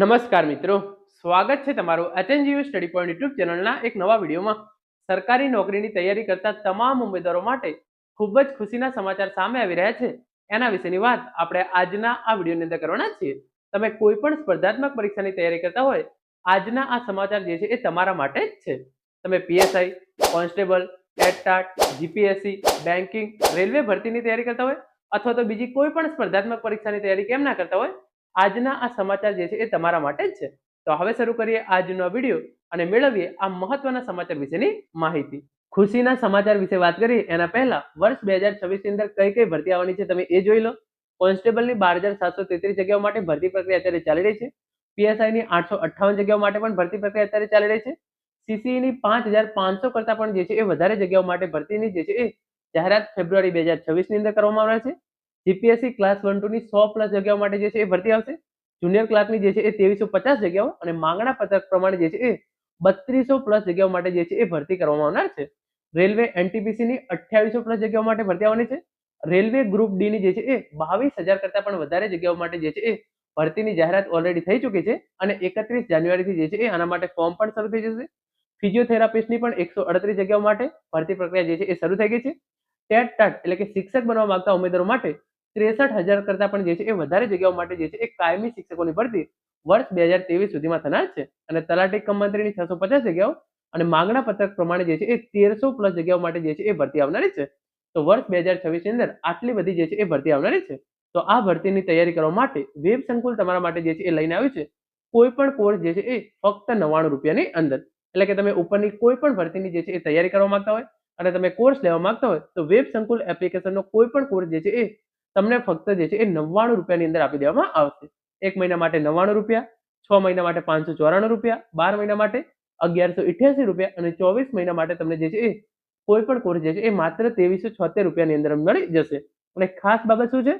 નમસ્કાર મિત્રો. સ્વાગત છે તમારું એચએનજીયુ સ્ટડી પોઈન્ટ યુટ્યુબ ચેનલના એક નવા વિડીયોમાં. સરકારી નોકરીની તૈયારી કરતા તમામ ઉમેદવારો માટે ખૂબ જ ખુશીના સમાચાર સામે આવી રહ્યા છે. એના વિશેની વાત આપણે આજના આ વિડીયોની અંદર કરવાના છીએ. તમે કોઈ પણ સ્પર્ધાત્મક પરીક્ષાની તૈયારી કરતા હોય, આજના આ સમાચાર જે છે એ તમારા માટે જ છે. તમે PSI constable TET TAT GPSC banking railway ભરતીની તૈયારી કરતા હોય, અથવા તો બીજી કોઈ પણ સ્પર્ધાત્મક પરીક્ષાની તૈયારી કેમ ના કરતા હોય આજના આ સમાચાર જે છે એ તમારા માટે જ છે. તો હવે શરૂ કરીએ આજનો વીડિયો અને મેળવીએ આ મહત્વના સમાચાર વિશેની માહિતી. ખુશીના સમાચાર વિશે વાત કરીએ, એના પહેલા વર્ષ બે હજાર છવ્વીસની અંદર કઈ કઈ ભરતી આવવાની છે તમે એ જોઈ લો. કોન્સ્ટેબલની બાર હજાર સાતસો તેત્રીસ જગ્યાઓ માટે ભરતી પ્રક્રિયા અત્યારે ચાલી રહી છે. પીએસઆઈની આઠસો અઠ્ઠાવન જગ્યાઓ માટે પણ ભરતી પ્રક્રિયા અત્યારે ચાલી રહી છે. સીસીઈની પાંચ હજાર પાંચસો કરતા પણ જે છે એ વધારે જગ્યાઓ માટે ભરતીની જે છે એ જાહેરાત ફેબ્રુઆરી બે હજાર છવ્વીસની અંદર કરવામાં આવે છે. જીપીએસસી ક્લાસ વન ટુ ની સો પ્લસ જગ્યાઓ માટે જે છે એ ભરતી આવશે. જુનિયર ક્લાર્કની જે છે એ ત્રેવીસો પચાસ જગ્યાઓ અને માંગણા પત્રક પ્રમાણે જે છે એ બત્રીસો પ્લસ જગ્યાઓ માટે જે છે એ ભરતી કરવામાં આવનાર છે. રેલવે એનટીપીસી ની અઠ્યાવીસો પ્લસ જગ્યાઓ માટે ભરતી આવવાની છે. રેલવે ગ્રુપ ડી ની જે છે એ બાવીસ હજાર કરતા પણ વધારે જગ્યાઓ માટે જે છે એ ભરતીની જાહેરાત ઓલરેડી થઈ ચૂકી છે અને એકત્રીસ જાન્યુઆરીથી જે છે એ આના માટે ફોર્મ પણ શરૂ થઈ જશે. ફિઝિયોથેરાપિસ્ટની પણ એકસો અડત્રીસ જગ્યાઓ માટે ભરતી પ્રક્રિયા જે છે એ શરૂ થઈ ગઈ છે. ટેટ ટાટ એટલે કે શિક્ષક બનવા માંગતા ઉમેદવારો માટે ત્રેસઠ હજાર કરતા પણ જે છે એ વધારે જગ્યાઓ માટે જે છે એ કાયમી શિક્ષકોની ભરતી વર્ષ બે હજાર ત્રેવીસ સુધીમાં થનાર છે. અને તલાટી કમ મંત્રીની છસો પચાસ જગ્યાઓ અને માંગણા પત્રક પ્રમાણે જે છે એ તેરસો પ્લસ જગ્યાઓ માટે જે છે એ ભરતી આવનારી છે. તો વર્ષ બે હજાર છવ્વીસની અંદર આટલી બધી જે છે એ ભરતી આવનારી છે. તો આ ભરતીની તૈયારી કરવા માટે વેબ સંકુલ તમારા માટે જે છે એ લઈને આવ્યું છે. કોઈ પણ કોર્સ જે છે એ ફક્ત નવ્વાણું રૂપિયાની અંદર. એટલે કે તમે ઉપરની કોઈ પણ ભરતીની જે છે એ તૈયારી કરવા માંગતા હોય અને તમે કોર્સ લેવા માંગતા હોય તો વેબ સંકુલ એપ્લિકેશનનો કોઈ પણ કોર્સ જે છે એ તમને ફક્ત જે છે એ નવ્વાણું રૂપિયાની અંદર આપી દેવામાં આવશે. એક મહિના માટે નવ્વાણું રૂપિયા, છ મહિના માટે પાંચસો ચોરાણું રૂપિયા, બાર મહિના માટે અગિયારસો ઇઠ્યાસી રૂપિયા અને ચોવીસ મહિના માટે તમને જે છે એ કોઈ પણ કોર્સ જે છે એ માત્ર ત્રેવીસો છોતેર રૂપિયાની અંદર મળી જશે. અને ખાસ બાબત શું છે?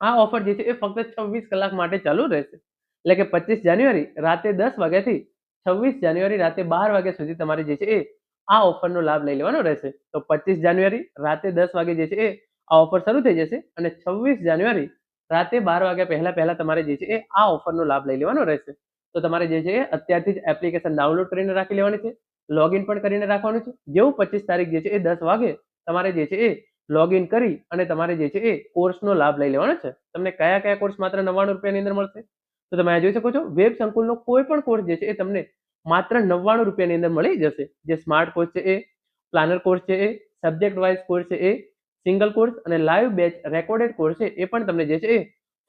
આ ઓફર જે છે એ ફક્ત છવ્વીસ કલાક માટે ચાલુ રહેશે. એટલે કે પચીસ જાન્યુઆરી રાતે દસ વાગ્યાથી છવ્વીસ જાન્યુઆરી રાતે બાર વાગ્યા સુધી તમારે જે છે એ આ ઓફરનો લાભ લઈ લેવાનો રહેશે. તો પચીસ જાન્યુઆરી રાતે દસ વાગે જે છે એ આ ઓફર શરૂ થઈ જશે અને છવ્વીસ જાન્યુઆરી રાતે બાર વાગ્યા પહેલા પહેલા તમારે જે છે એ આ ઓફરનો લાભ લઈ લેવાનો રહેશે. તો તમારે જે છે એ અત્યારથી જ એપ્લિકેશન ડાઉનલોડ કરીને રાખી લેવાની છે લોગિન પણ કરીને રાખવાનું છે. જેવું પચીસ તારીખ જે છે એ દસ વાગે તમારે જે છે એ લોગિન કરી અને તમારે જે છે એ કોર્સનો લાભ લઈ લેવાનો છે. તમને કયા કયા કોર્સ માત્ર નવ્વાણું રૂપિયાની અંદર મળશે? તો તમે જોઈ શકો છો, વેબ સંકુલનો કોઈ પણ કોર્સ જે છે એ તમને માત્ર નવ્વાણું રૂપિયાની અંદર મળી જશે. જે સ્માર્ટ કોર્સ છે એ પ્લાનર કોર્સ છે એ સબ્જેક્ટ વાઇઝ કોર્સ છે એ સિંગલ કોર્સ અને લાઈવ બેચ રેકોર્ડેડ કોર્સ છે, એ પણ તમને જે છે એ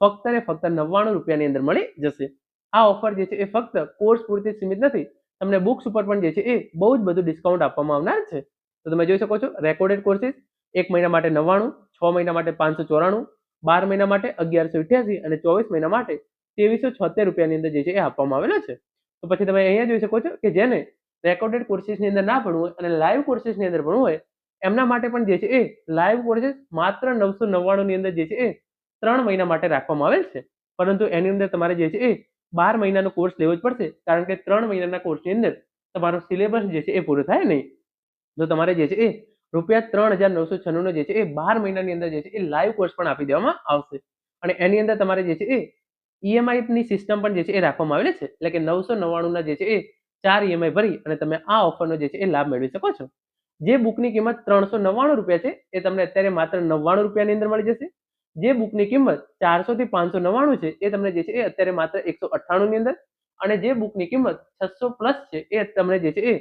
ફક્ત ને ફક્ત નવ્વાણું રૂપિયાની અંદર મળી જશે. આ ઓફર જે છે એ ફક્ત કોર્સ પૂરતી સીમિત નથી, તમને બુક્સ ઉપર પણ જે છે એ બહુ જ બધું ડિસ્કાઉન્ટ આપવામાં આવનાર છે. તો તમે જોઈ શકો છો રેકોર્ડેડ કોર્સિસ એક મહિના માટે નવ્વાણું, છ મહિના માટે પાંચસો ચોરાણું, બાર મહિના માટે અગિયારસો ઇઠ્યાસી અને ચોવીસ મહિના માટે ત્રેવીસો છોતેર રૂપિયાની અંદર જે છે એ આપવામાં આવેલા છે. તો પછી તમે અહીંયા જોઈ શકો છો કે જેને રેકોર્ડેડ કોર્સિસની અંદર ના ભણવું હોય અને લાઈવ કોર્સીસની અંદર ભણવું હોય એમના માટે પણ જે છે એ લાઈવ કોર્સીસ માત્ર નવસો નવ્વાણુંની અંદર જે છે એ ત્રણ મહિના માટે રાખવામાં આવેલ છે પરંતુ એની અંદર તમારે જે છે એ બાર મહિનાનો કોર્સ લેવો જ પડશે કારણ કે ત્રણ મહિનાના કોર્સની અંદર તમારો સિલેબસ જે છે એ પૂરો થાય નહીં તો તમારે જે છે એ રૂપિયા ત્રણ હજાર નવસો છન્નુંનો જે છે એ બાર મહિનાની અંદર જે છે એ લાઈવ કોર્સ પણ આપી દેવામાં આવશે અને એની અંદર તમારે જે છે એ ઈએમઆઈ ની સિસ્ટમ પણ જે છે એ રાખવામાં આવેલી છે એટલે કે નવસો નવ્વાણુંના જે છે એ ચાર ઈએમઆઈ ભરી અને તમે આ ઓફરનો જે છે એ લાભ મેળવી શકો છો જે બુકની કિંમત ત્રણસો નવ્વાણું રૂપિયા છે, એ તમને અત્યારે માત્ર નવ્વાણું રૂપિયાની અંદર મળી જશે. જે બુકની કિંમત ચારસો થી પાંચસો નવ્વાણું છે, એ તમને જે છે એ અત્યારે માત્ર એકસો અઠ્ઠાણું ની અંદર. અને જે બુકની કિંમત છસો પ્લસ છે, એ તમને જે છે એ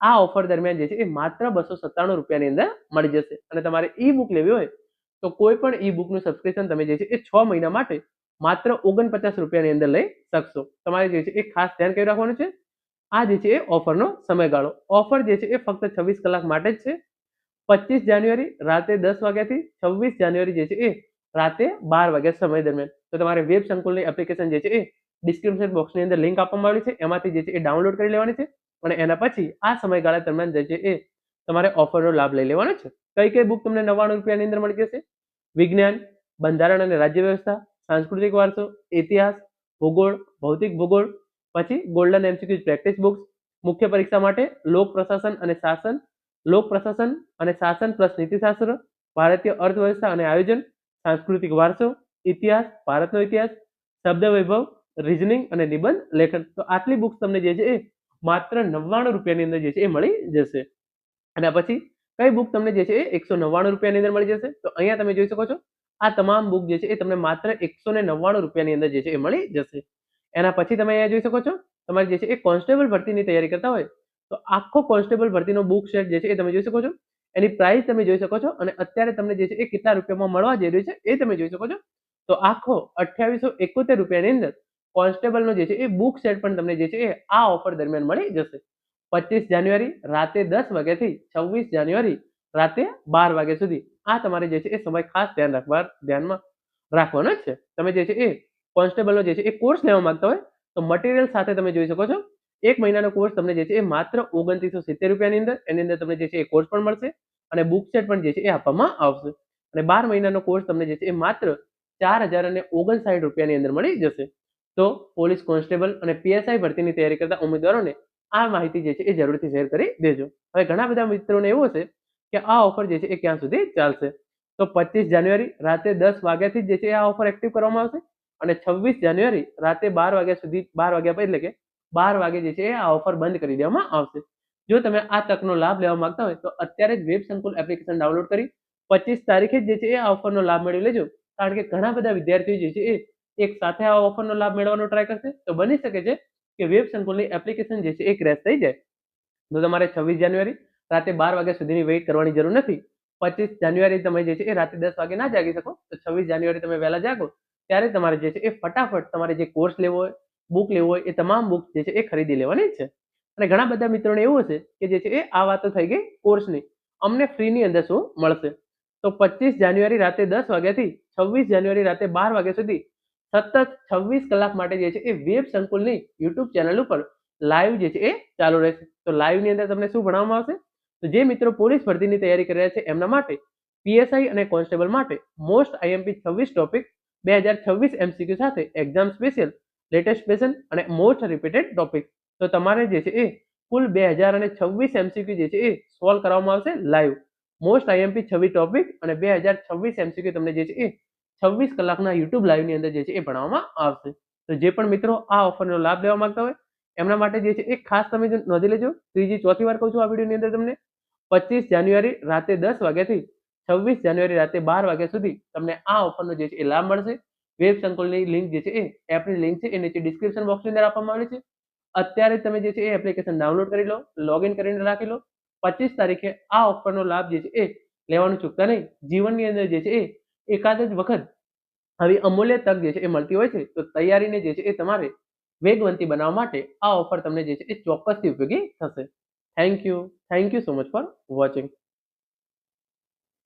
આ ઓફર દરમિયાન જે છે એ માત્ર બસો સત્તાણું રૂપિયાની અંદર મળી જશે. અને તમારે ઈ બુક લેવી હોય, તો કોઈ પણ ઈ બુકનું સબસ્ક્રિપ્શન તમે જે છે એ છ મહિના માટે માત્ર ઓગણપચાસ રૂપિયાની અંદર લઈ શકશો. તમારે જે છે એ ખાસ ધ્યાન કરી રાખવાનું છે આ જે છે એ ઓફરનો સમયગાળો. ઓફર જે છે એ ફક્ત છવ્વીસ કલાક માટે જ છે. પચીસ જાન્યુઆરી રાતે દસ વાગ્યાથી છવ્વીસ જાન્યુઆરી જે છે એ રાતે બાર વાગ્યા સમય દરમિયાન. તો તમારે વેબ સંકુલની એપ્લિકેશન જે છે એ ડિસ્ક્રિપ્શન બોક્સની અંદર લિંક આપવામાં આવી છે. એમાંથી જે છે એ ડાઉનલોડ કરી લેવાની છે અને એના પછી આ સમયગાળા દરમિયાન જે છે એ તમારે ઓફરનો લાભ લઈ લેવાનો છે. કઈ કઈ બુક તમને નવ્વાણું રૂપિયાની અંદર મળી જશે? વિજ્ઞાન, બંધારણ અને રાજ્ય વ્યવસ્થા, સાંસ્કૃતિક વારસો, ઇતિહાસ, ભૂગોળ, ભૌતિક ભૂગોળ પછી ગોલ્ડન એમસીક્યુઝ પ્રેક્ટિસ બુક્સ મુખ્ય પરીક્ષા માટે લોક પ્રશાસન અને શાસન, લોક પ્રશાસન અને શાસન પ્લસ નીતિશાસ્ત્ર, ભારતીય અર્થવ્યવસ્થા અને આયોજન, સાંસ્કૃતિક વારસો, ઇતિહાસ, ભારતનો ઇતિહાસ, શબ્દ વૈભવ રિઝનિંગ અને નિબંધ લેખન. તો આટલી બુક્સ તમને જે છે એ માત્ર નવ્વાણું રૂપિયાની અંદર જે છે એ મળી જશે. અને પછી કઈ બુક તમને જે છે એ એકસો નવ્વાણું રૂપિયાની અંદર મળી જશે? તો અહીંયા તમે જોઈ શકો છો, આ તમામ બુક જે છે એ તમને માત્ર એકસો ને નવ્વાણું રૂપિયાની અંદર જે છે એ મળી જશે. એના પછી તમે અહીંયા જોઈ શકો છો, તમારે જે છે એ કોન્સ્ટેબલ ભરતીની તૈયારી કરતા હોય, તો આખો કોન્સ્ટેબલ ભરતીનો બુક સેટ જે છે એ તમે જોઈ શકો છો, એની પ્રાઇસ તમે જોઈ શકો છો, અને અત્યારે તમને જે છે એ કેટલા રૂપિયામાં મળવા જઈ રહ્યું છે એ તમે જોઈ શકો છો, તો આખો અઠ્યાવીસો એકોતેર રૂપિયાની અંદર કોન્સ્ટેબલનો જે છે એ બુક સેટ પણ તમને જે છે એ આ ઓફર દરમિયાન મળી જશે. પચીસ જાન્યુઆરી રાતે દસ વાગ્યાથી છવ્વીસ જાન્યુઆરી રાતે બાર વાગ્યા સુધી આ તમારે જે છે એ સમય ખાસ ધ્યાન રાખવા, ધ્યાનમાં રાખવાનો છે. તમે જે છે એ કોન્સ્ટેબલનો જે છે એ કોર્સ લેવા માંગતા હોય, તો મટીરિયલ સાથે તમે જોઈ શકો છો, એક મહિનાનો કોર્સ તમને જે છે એ માત્ર ઓગણત્રીસો સિત્તેર રૂપિયાની અંદર, એની અંદર તમને જે છે એ કોર્સ પણ મળશે અને બુક સેટ પણ જે છે એ આપવામાં આવશે. અને બાર મહિનાનો કોર્સ તમને જે છે એ માત્ર ચાર હજાર અને ઓગણસાઠ રૂપિયાની અંદર મળી જશે. તો પોલીસ કોન્સ્ટેબલ અને પીએસઆઈ ભરતીની તૈયારી કરતા ઉમેદવારોને આ માહિતી જે છે એ જરૂરથી શેર કરી દેજો. હવે ઘણા બધા મિત્રોને એવું હશે કે આ ઓફર જે છે એ ક્યાં સુધી ચાલશે? તો પચીસ જાન્યુઆરી રાતે દસ વાગ્યાથી જ છે આ ઓફર એક્ટિવ કરવામાં આવશે. અને છવ્વીસ જાન્યુઆરી રાતે બાર વાગ્યા સુધી, બાર વાગ્યા પછી એટલે કે બાર વાગે જે છે આ ઓફર બંધ કરી દેવામાં આવશે. જો તમે આ તકનો લાભ લેવા માંગતા હોય તો અત્યારે જ વેબ સંકુલ એપ્લિકેશન ડાઉનલોડ કરી પચીસ તારીખે જે છે એ આ ઓફરનો લાભ મેળવી લેજો. કારણ કે ઘણા બધા વિદ્યાર્થીઓ જે છે એ એક સાથે આ ઓફરનો લાભ મેળવવાનો ટ્રાય કરશે. તો બની શકે છે કે વેબ સંકુલની એપ્લિકેશન જે છે એ ક્રેશ થઈ જાય. તો તમારે છવ્વીસ જાન્યુઆરી રાતે બાર વાગ્યા સુધીની વેઇટ કરવાની જરૂર નથી. પચીસ જાન્યુઆરી તમે જે છે એ રાતે દસ વાગે ના જાગી શકો. તો છવ્વીસ જાન્યુઆરી તમે વહેલા જાગો. ત્યારે તમારે જે છે એ ફટાફટ તમારે જે કોર્સ લેવો હોય બુક લેવો હોય, એ તમામ બુક જે છે એ ખરીદી લેવાની છે. અને ઘણા બધા મિત્રોને એવું હશે કે જે છે એ આ વાતો થઈ ગઈ કોર્સની અમને ફ્રીની અંદર શું મળશે? તો પચીસ જાન્યુઆરી રાતે દસ વાગ્યાથી છવ્વીસ જાન્યુઆરી રાતે બાર વાગ્યા સુધી સતત છવ્વીસ કલાક માટે જે છે એ વેબ સંકુલની યુટ્યુબ ચેનલ ઉપર લાઈવ જે છે એ ચાલુ રહેશે. તો લાઈવની અંદર તમને શું ભણાવવામાં આવશે? તો જે મિત્રો પોલીસ ભરતીની તૈયારી કરી રહ્યા છે એમના માટે, પીએસઆઈ અને કોન્સ્ટેબલ માટે મોસ્ટ આઈએમપી છવ્વીસ ટોપિક બે હજાર છવ્વીસ એમસીક્યુ સાથે એક્ઝામ સ્પેશિયલ લેટેસ્ટ ક્વેશ્ચન અને મોસ્ટ રિપીટેડ ટોપિક તો તમારે જે છે એ કુલ બે હજાર અને છવ્વીસ એમસીક્યુ જે છે એ સોલ્વ કરવામાં આવશે લાઈવ મોસ્ટ આઈએમપી છવ્વીસ ટોપિક અને બે હજાર છવ્વીસ એમસીક્યુ તમને જે છે એ છવ્વીસ કલાકના યુટ્યુબ લાઈવની અંદર જે છે એ ભણાવવામાં આવશે. તો જે પણ મિત્રો આ ઓફરનો લાભ લેવા માંગતા હોય, એમના માટે જે છે એ ખાસ તમે નોંધી લેજો. ત્રીજી, ચોથી વાર કહું છું આ વિડીયોની અંદર તમને. પચીસ જાન્યુઆરી રાતે દસ વાગ્યાથી છવ્વીસ જાન્યુઆરી રાતે બાર વાગ્યા સુધી તમને આ ઓફરનો જે છે એ લાભ મળશે. વેબ સંકુલની લિંક જે છે એ એપની લિંક છે એ નીચે ડિસ્ક્રિપ્શન બોક્સની અંદર આપવામાં આવી છે. અત્યારે તમે જે છે એ એપ્લિકેશન ડાઉનલોડ કરી લો લોગિન કરીને રાખી લો. પચીસ તારીખે આ ઓફરનો લાભ જે છે એ લેવાનું ચૂકતા નહીં. જીવનની અંદર જે છે એ એકાદ જ વખત આવી અમૂલ્ય તક જે છે એ મળતી હોય છે. તો તૈયારીને જે છે એ તમારે વેગવંતી બનાવવા માટે આ ઓફર તમને જે છે એ ચોક્કસથી ઉપયોગી થશે. Thank you thank you so much for watching